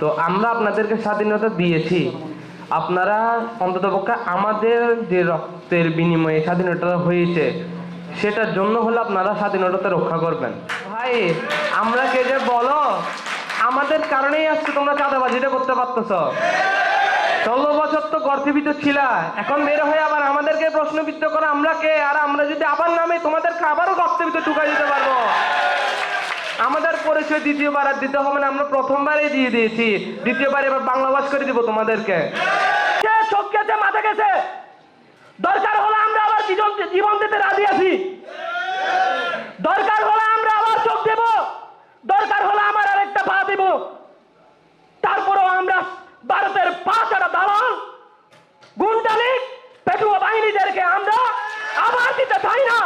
তো আমরা আপনাদেরকে স্বাধীনতা দিয়েছি। আপনারা অন্ততপক্ষে আমাদের যে রক্তের বিনিময়ে স্বাধীনতা হয়েছে, সেটার জন্য হলে আপনারা স্বাধীনতা রক্ষা করবেন। ভাই, আমরা কে যে বলো? আমাদের কারণেই আজকে তোমরা চাঁদাবাজিটা করতে পারতেছ। ষোলো বছর তো গর্থিবিত ছিলা, এখন বের হয়ে আবার আমাদেরকে প্রশ্নবিদ্ধ করে, আমরা কে? আর আমরা যদি আবার নামে, তোমাদেরকে আবারও গর্থবিত ঢুকাই দিতে পারব। আমাদের পরিচয় দ্বিতীয়বার আর দিতে হবে না, আমরা প্রথমবারই দিয়ে দিয়েছি। দ্বিতীয়বার এবার বাংলা ভাষ করে দিব তোমাদেরকে। চোখ গেছে মাথা গেছে। দরকার হলে আমরা আবার জীবন দিতে রাজি আছি দরকার হলে আমরা আবার চোখ দেব দরকার হলে আমার আরেকটা পা দেব তারপরেও আমরা ভারতের পাঁচটা দালাল গুন্ডালিক পেটুয়া বাহিনীদেরকে আমরা আবার দিতে চাই না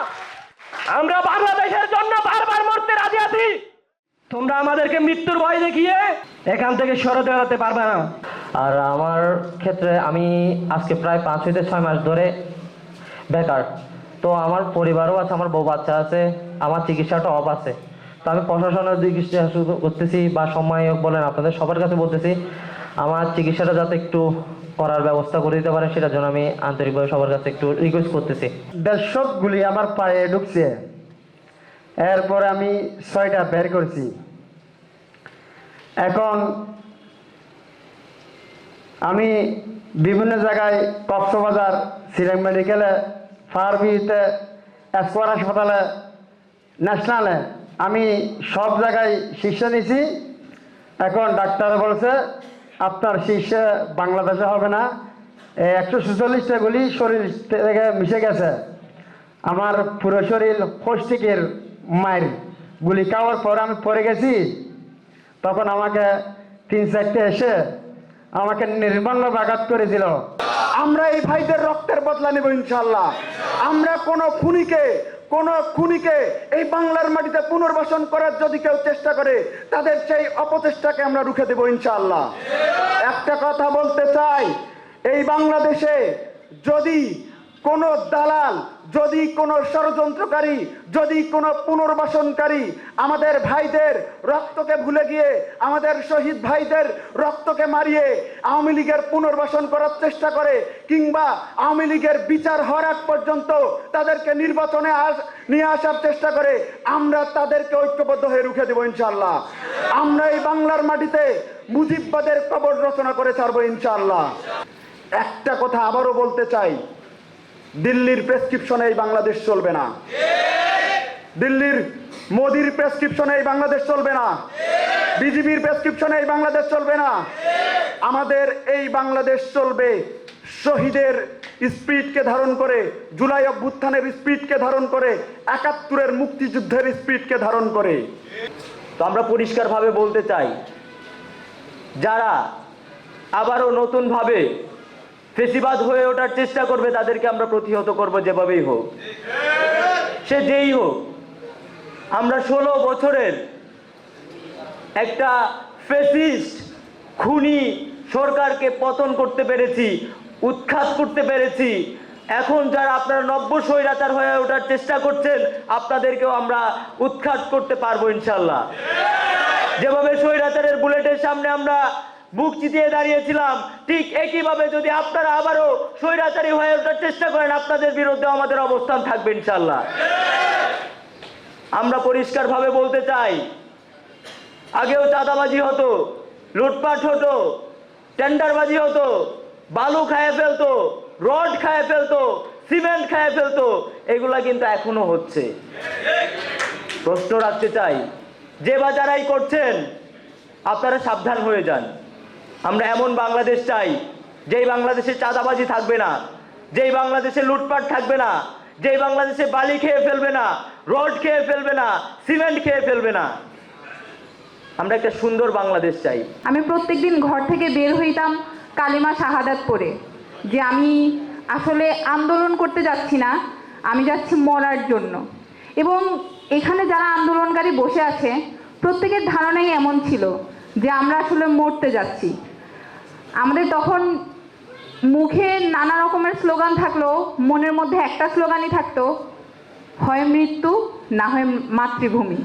আমরা বাংলাদেশের জন্য বারবার আছি। তোমরা আমাদেরকে মৃত্যুর ভয় দেখিয়ে এখান থেকে সরে দাঁড়াতে পারবে না। আর আমার ক্ষেত্রে আমি আজকে প্রায় পাঁচ হইতে ছয় মাস ধরে বেকার। তো আমার পরিবারও আছে আমার বউ বাচ্চা আছে আমার চিকিৎসাটা অফ আছে। তো আমি প্রশাসনের চিকিৎসা করতেছি বা সহায়ক বলেন আপনাদের সবার কাছে বলতেছি আমার চিকিৎসাটা যাতে একটু করার ব্যবস্থা করে দিতে পারে সেটার জন্য আমি আন্তরিকভাবে সবার কাছে একটু রিকোয়েস্ট করতেছি। দেড়শো গুলি আমার পায়ে ঢুকছে। এরপরে আমি ছয়টা বের করছি। এখন আমি বিভিন্ন জায়গায় কক্সবাজার সিলেট মেডিকেলে ফার্মিতে এসকোয়ার হাসপাতালে, ন্যাশনালে আমি সব জায়গায় শিক্ষা নিছি এখন ডাক্তার বলছে, আপনার শীর্ষে বাংলাদেশে হবে না। একশো ছেচল্লিশটা গুলি শরীর থেকে মিশে গেছে। আমার পুরো শরীর ফস্টিকের মায়ের গুলি খাওয়ার পর আমি পড়ে গেছি। তখন আমাকে তিন চারটে এসে আমাকে নির্মমভাবে আঘাত করেছিল। আমরা এই ভাইদের রক্তের বদলা নেব ইনশাল্লাহ আমরা কোন খুনিকে কোন খুনিকে এই বাংলার মাটিতে পুনর্বাসন করার যদি কেউ চেষ্টা করে তাদের সেই অপচেষ্টাকে আমরা রুখে দেব ইনশাল্লাহ একটা কথা বলতে চাই এই বাংলাদেশে যদি কোন দালাল, যদি কোন ষড়যন্ত্রকারী, যদি কোন পুনর্বাসনকারী আমাদের ভাইদের রক্তকে ভুলে গিয়ে, আমাদের শহীদ ভাইদের রক্তকে মারিয়ে আওয়ামী লীগের পুনর্বাসন করার চেষ্টা করে, কিংবা আওয়ামী লীগের বিচার হওয়ার আগ পর্যন্ত তাদেরকে নির্বাচনে আস, নিয়ে আসার চেষ্টা করে, আমরা তাদেরকে ঐক্যবদ্ধ হয়ে রুখে দেবো ইনশাল্লাহ আমরা এই বাংলার মাটিতে মুজিববাদের কবর রচনা করে ছাড়বো ইনশাল্লাহ একটা কথা আবারও বলতে চাই। দিল্লির প্রেসক্রিপশনে এই বাংলাদেশ চলবে না। দিল্লির মোদির প্রেসক্রিপশনে এই বাংলাদেশ চলবে না। বিজিবির প্রেসক্রিপশনে এই বাংলাদেশ চলবে না। আমাদের এই বাংলাদেশ চলবে শহীদের স্পিডকে ধারণ করে, জুলাই অভ্যুত্থানের স্পিডকে ধারণ করে, একাত্তরের মুক্তিযুদ্ধের স্পিডকে ধারণ করে। তো আমরা পরিষ্কারভাবে বলতে চাই, যারা আবারও নতুনভাবে ফেসিবাদ হয়ে ওঠার চেষ্টা করবে, তাদেরকে আমরা প্রতিহত করব যেভাবেই হোক। সে যেই হোক, আমরা ষোলো বছরের একটা ফেসিস্ট খুনি সরকারকে পতন করতে পেরেছি, উৎখাত করতে পেরেছি। এখন যারা আপনারা নব্য স্বৈরাচার হয়ে ওঠার চেষ্টা করছেন, আপনাদেরকেও আমরা উৎখাত করতে পারব ইনশাল্লাহ। যেভাবে স্বৈরাচারের বুলেটের সামনে আমরা বুক চিতিয়ে দাঁড়িয়েছিলাম। ঠিক একইভাবে যদি আপনারা আবারও স্বৈরাচারী হয়ে ওঠার চেষ্টা করেন, আপনাদের বিরুদ্ধে আমাদের অবস্থান থাকবে ইনশাল্লাহ আমরা পরিষ্কারভাবে বলতে চাই, আগেও চাঁদাবাজি হতো, লুটপাট হতো, টেন্ডারবাজি হতো, বালু খায় ফেলতো, রড খায় ফেলতো, সিমেন্ট খায় ফেলতো, এগুলা কিন্তু এখনও হচ্ছে। প্রশ্ন রাখতে চাই, যে বা যারাই করছেন, আপনারা সাবধান হয়ে যান। আমরা এমন বাংলাদেশ চাই, যেই বাংলাদেশে চাঁদাবাজি থাকবে না, যেই বাংলাদেশে লুটপাট থাকবে না, যেই বাংলাদেশে বালি খেয়ে ফেলবে না, রড খেয়ে ফেলবে না, সিমেন্ট খেয়ে ফেলবে না। আমরা একটা সুন্দর বাংলাদেশ চাই। আমি প্রত্যেকদিন ঘর থেকে বের হইতাম কালিমা শাহাদাত পরে যে আমি আসলে আন্দোলন করতে যাচ্ছি না, আমি যাচ্ছি মরার জন্য। এবং এখানে যারা আন্দোলনকারী বসে আছে, প্রত্যেকের ধারণাই এমন ছিল যে আমরা আসলে মরতে যাচ্ছি। আমাদের তখন মুখে নানা রকমের স্লোগান থাকল, মনের মধ্যে একটা স্লোগানই থাকতো, হয় মৃত্যু, না হয় মাতৃভূমি।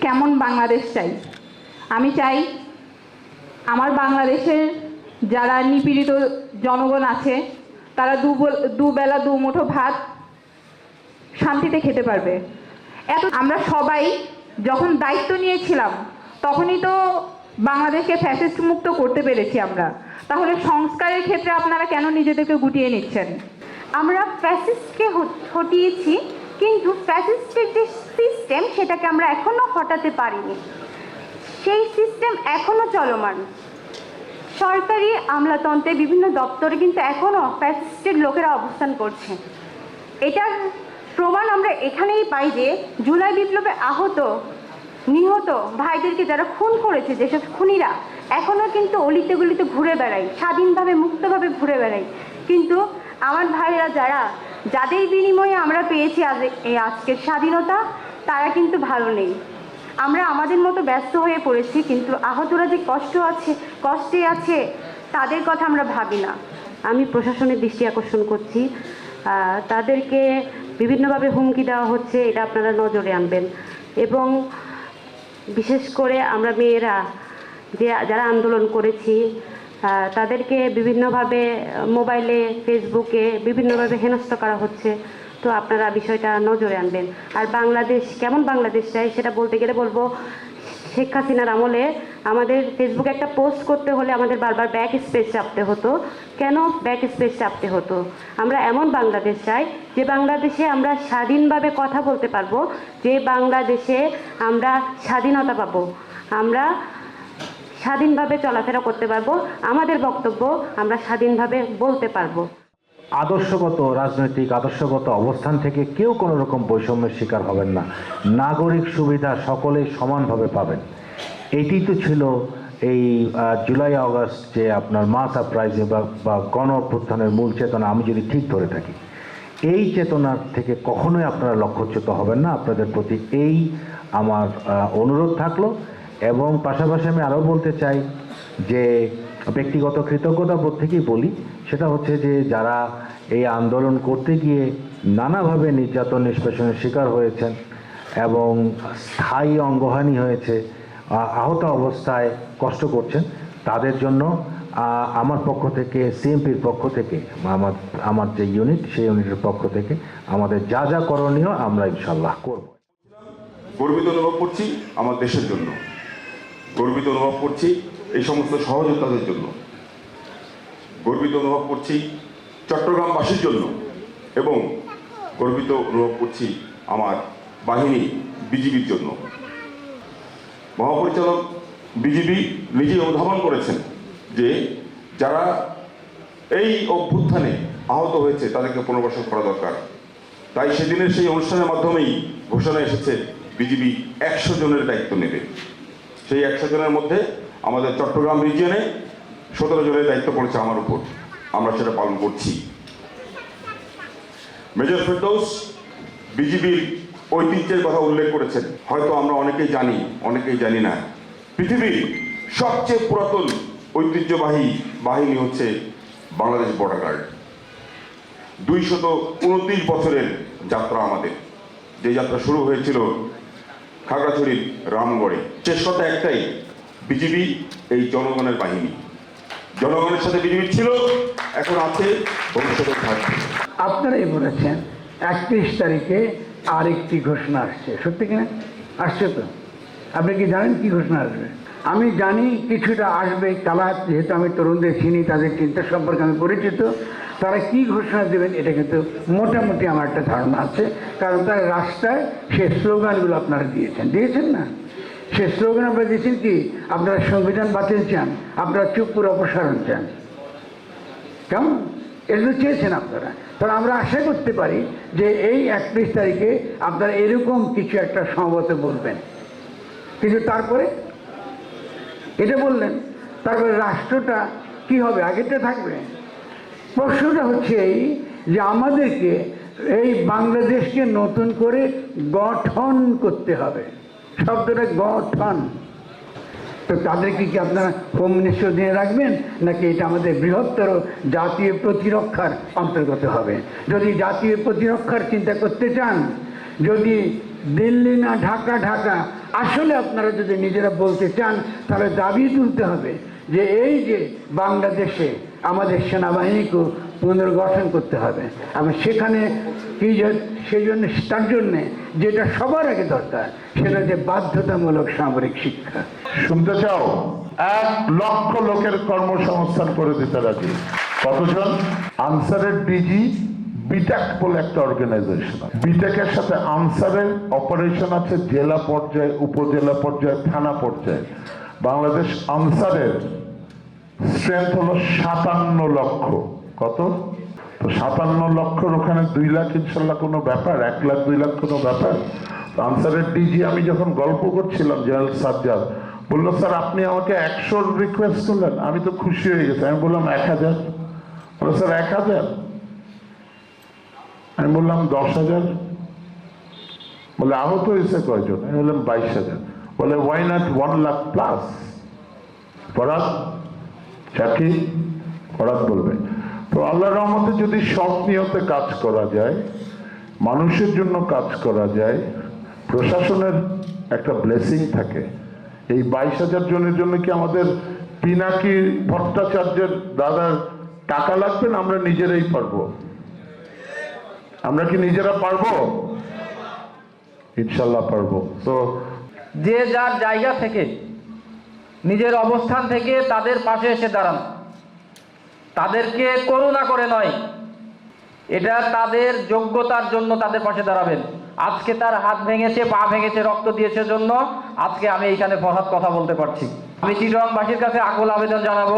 কেমন বাংলাদেশ চাই? আমি চাই আমার বাংলাদেশের যারা নিপীড়িত জনগণ আছে, তারা দুবেল- দুবেলা দু মুঠো ভাত শান্তিতে খেতে পারবে। এত আমরা সবাই যখন দায়িত্ব নিয়েছিলাম, তখনই তো বাংলাদেশকে ফ্যাসিস্ট মুক্ত করতে পেরেছি আমরা। তাহলে সংস্কারের ক্ষেত্রে আপনারা কেন নিজেদেরকে গুটিয়ে নিচ্ছেন? আমরা ফ্যাসিস্টকে হটিয়েছি, কিন্তু ফ্যাসিস্টের যে সিস্টেম সেটাকে আমরা এখনও হটাতে পারিনি। সেই সিস্টেম এখনও চলমান। সরকারি আমলাতন্ত্রে বিভিন্ন দপ্তরে কিন্তু এখনও ফ্যাসিস্টের লোকেরা অবস্থান করছে। এটার প্রমাণ আমরা এখানেই পাই যে জুলাই বিপ্লবে আহত নিহত ভাইদেরকে যারা খুন করেছে, যেসব খুনিরা এখনও কিন্তু অলিতে গলিতে ঘুরে বেড়ায়, স্বাধীনভাবে, মুক্তভাবে ঘুরে বেড়ায়। কিন্তু আমার ভাইরা যারা, যাদের বিনিময়ে আমরা পেয়েছি আজ এই আজকের স্বাধীনতা, তারা কিন্তু ভালো নেই। আমরা আমাদের মতো ব্যস্ত হয়ে পড়েছি, কিন্তু আহতরা যে কষ্ট আছে, কষ্টে আছে, তাদের কথা আমরা ভাবি না। আমি প্রশাসনের দৃষ্টি আকর্ষণ করছি। তাদেরকে বিভিন্নভাবে হুমকি দেওয়া হচ্ছে, এটা আপনারা নজরে আনবেন। এবং বিশেষ করে আমরা মেয়েরা যে যারা আন্দোলন করেছি তাদেরকে বিভিন্নভাবে মোবাইলে, ফেসবুকে বিভিন্নভাবে হেনস্থ করা হচ্ছে। তো আপনারা বিষয়টা নজরে আনবেন। আর বাংলাদেশ, কেমন বাংলাদেশ চাই সেটা বলতে গেলে বলব শেখ হাসিনার আমলে আমাদের ফেসবুকে একটা পোস্ট করতে হলে আমাদের বারবার ব্যাক স্পেস চাপতে হতো। কেন ব্যাক স্পেস চাপতে হতো? আমরা এমন বাংলাদেশ চাই, যে বাংলাদেশে আমরা স্বাধীনভাবে কথা বলতে পারব, যে বাংলাদেশে আমরা স্বাধীনতা পাবো। আমরা স্বাধীনভাবে চলাফেরা করতে পারব, আমাদের বক্তব্য আমরা স্বাধীনভাবে বলতে পারব। আদর্শগত রাজনৈতিক, আদর্শগত অবস্থান থেকে কেউ কোনো রকম বৈষম্যের শিকার হবেন না। নাগরিক সুবিধা সকলেই সমানভাবে পাবেন। এটি তো ছিল এই জুলাই, আগস্ট যে আপনার মাস আপরাইজে বা বা গণ অভ্যুত্থানের মূল চেতনা, আমি যদি ঠিক ধরে থাকি, এই চেতনার থেকে কখনোই আপনারা লক্ষ্যচ্যুত হবেন না। আপনাদের প্রতি এই আমার অনুরোধ থাকল এবং পাশাপাশি আমি আরও বলতে চাই যে ব্যক্তিগত কৃতজ্ঞতা বোধ থেকেই বলি, সেটা হচ্ছে যে যারা এই আন্দোলন করতে গিয়ে নানাভাবে নির্যাতন নিষ্পেষণের শিকার হয়েছেন এবং স্থায়ী অঙ্গহানি হয়েছে আহত অবস্থায় কষ্ট করছেন, তাদের জন্য আমার পক্ষ থেকে, সিএমপির পক্ষ থেকে, আমার আমার যে ইউনিট সেই ইউনিটের পক্ষ থেকে আমাদের যা যা করণীয় আমরা ইনশাল্লাহ করব। গর্বিত অনুভব করছি আমার দেশের জন্য। গর্বিত অনুভব করছি এই সমস্ত সহযোদ্ধাদের জন্য। গর্বিত অনুভব করছি চট্টগ্রামবাসীর জন্য এবং গর্বিত অনুভব করছি আমার বাহিনী বিজিবির জন্য। মহাপরিচালক বিজিবি নিজে অনুধাবন করেছেন যে যারা এই অভ্যুত্থানে আহত হয়েছে তাদেরকে পুনর্বাসন করা দরকার। তাই সেদিনের সেই অনুষ্ঠানের মাধ্যমেই ঘোষণা এসেছে, বিজিবি একশো জনের দায়িত্ব নেবে। সেই একশো জনের মধ্যে আমাদের চট্টগ্রাম রিজিয়নে সতেরো জনের দায়িত্ব পড়েছে আমার উপর। আমরা সেটা পালন করছি। মেজর ফেরদৌস বিজিবির ঐতিহ্যের কথা উল্লেখ করেছেন। হয়তো আমরা অনেকেই জানি অনেকেই জানি না। পৃথিবীর সবচেয়ে পুরাতন ঐতিহ্যবাহী বাহিনী হচ্ছে বাংলাদেশ বর্ডার গার্ড দুইশত উনত্রিশ বছরের যাত্রা আমাদের। যে যাত্রা শুরু হয়েছিল খাগড়াছড়ির রামগড়ে। চেষ্টাটা একটাই বিজিবি এই জনগণের বাহিনী। জনগণের সাথে বিজিবি ছিল, এখন আছে ভবিষ্যতে থাকবে। আপনারাই বলেছেন, একত্রিশ তারিখে আরেকটি ঘোষণা আসছে। সত্যি কিনা আসছে তো? আপনি কি জানেন কি ঘোষণা আসবে? আমি জানি কিছুটা আসবে কালার যেহেতু আমি তরুণদের চিনি, তাদের চিন্তা সম্পর্কে আমি পরিচিত। তারা কি ঘোষণা দেবেন, এটা কিন্তু মোটামুটি আমার একটা ধারণা আছে। কারণ তারা রাস্তায় সে স্লোগানগুলো আপনারা দিয়েছেন। দিয়েছেন না? সে স্লোগান আপনারা দিয়েছেন কি? আপনারা সংবিধান বাতিল চান, আপনারা চুপুর অপসারণ চান। কেমন? এগুলো চেয়েছেন আপনারা। তাহলে আমরা আশা করতে পারি যে এই একত্রিশ তারিখে আপনারা এরকম কিছু একটা সম্ভবত বলবেন। কিন্তু তারপরে? এটা বললেন, তারপরে রাষ্ট্রটা কি হবে? আগেটা থাকবে। প্রশ্নটা হচ্ছে এই যে আমাদেরকে এই বাংলাদেশকে নতুন করে গঠন করতে হবে। শব্দটা গঠন তো তাদেরকে কি আপনারা হোম মিনিস্টার দিয়ে রাখবেন, নাকি এটা আমাদের বৃহত্তর জাতীয় প্রতিরক্ষার অন্তর্গত হবে? যদি জাতীয় প্রতিরক্ষার চিন্তা করতে চান, যদি দিল্লি না, ঢাকা ঢাকা, আসলে আপনারা যদি নিজেরা বলতে চান, তাহলে দাবি তুলতে হবে যে এই যে বাংলাদেশে আমাদের সেনাবাহিনীকে পুনর্গঠন করতে হবে। এবং সেখানে সেই জন্য তার জন্যে যেটা সবার আগে দরকার, সেটা যে বাধ্যতামূলক সামরিক শিক্ষা। শুনতে চাও? এক লক্ষ লোকের কর্মসংস্থান করে দিতে রাজি। কতজন? আনসারের ডিজি, বিটাক বলে একটা অর্গানাইজেশন বিটেকের সাথে আনসারের অপারেশন আছে জেলা পর্যায়ে, উপজেলা পর্যায়ে, থানা পর্যায়ে। বাংলাদেশ আনসারের স্ট্রেংথ হলো সাতান্ন লক্ষ। কত? তো সাতান্ন লক্ষর ওখানে দুই লাখ ইনশাল্লাহ কোনো ব্যাপার, এক লাখ, দুই লাখ কোনো ব্যাপার। আনসারের ডিজি, আমি যখন গল্প করছিলাম জেনারেল সাজ্জাদ, বলল, স্যার, আপনি আমাকে একশোর রিকোয়েস্ট করলেন, আমি তো খুশি হয়ে গেছি। আমি বললাম, এক হাজার? বলল, স্যার, এক হাজার। আমি বললাম, দশ হাজার? বলে, আহত হয়েছে কয়জন? আমি বললাম, বাইশ হাজার। বলে why not one lakh plus Farhad চাকরি ফরাদ বলবে। তো আল্লাহর রহমতে যদি সৎ নিয়তে কাজ করা যায়, মানুষের জন্য কাজ করা যায়, প্রশাসনের একটা ব্লেসিং থাকে। এই বাইশ হাজার জনের জন্য কি আমাদের পিনাকি ভট্টাচার্যের দাদার টাকা লাগবে না আমরা নিজেরাই পারব? আমরা কি নিজেরা পারব? ইনশাল্লাহ পারব। তো যে যার জায়গা থেকে, নিজের অবস্থান থেকে তাদের পাশে এসে দাঁড়ান। তাদেরকে করুণা করে নয়। এটা তাদের যোগ্যতার জন্য তাদের পাশে দাঁড়াবেন। আজকে তার হাত ভেঙেছে, পা ভেঙেছে, রক্ত দিয়েছে জন্য আজকে আমি এইখানে ফরহাদ কথা বলতে পারছি। আমি চিটংবাসীর কাছে আকুল আবেদন জানাব,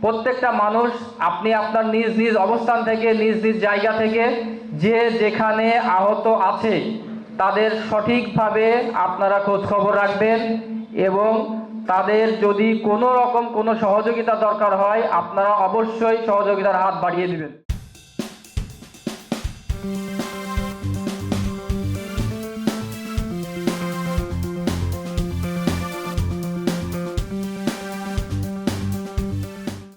প্রত্যেকটা মানুষ আপনি আপনার নিজ নিজ অবস্থান থেকে, নিজ নিজ জায়গা থেকে যে যেখানে আহত আছে, তাদের সঠিকভাবে আপনারা খোঁজ খবর রাখবেন এবং তাদের যদি কোনো রকম কোনো সহযোগিতা দরকার হয় আপনারা অবশ্যই সহযোগিতার হাত বাড়িয়ে দিবেন।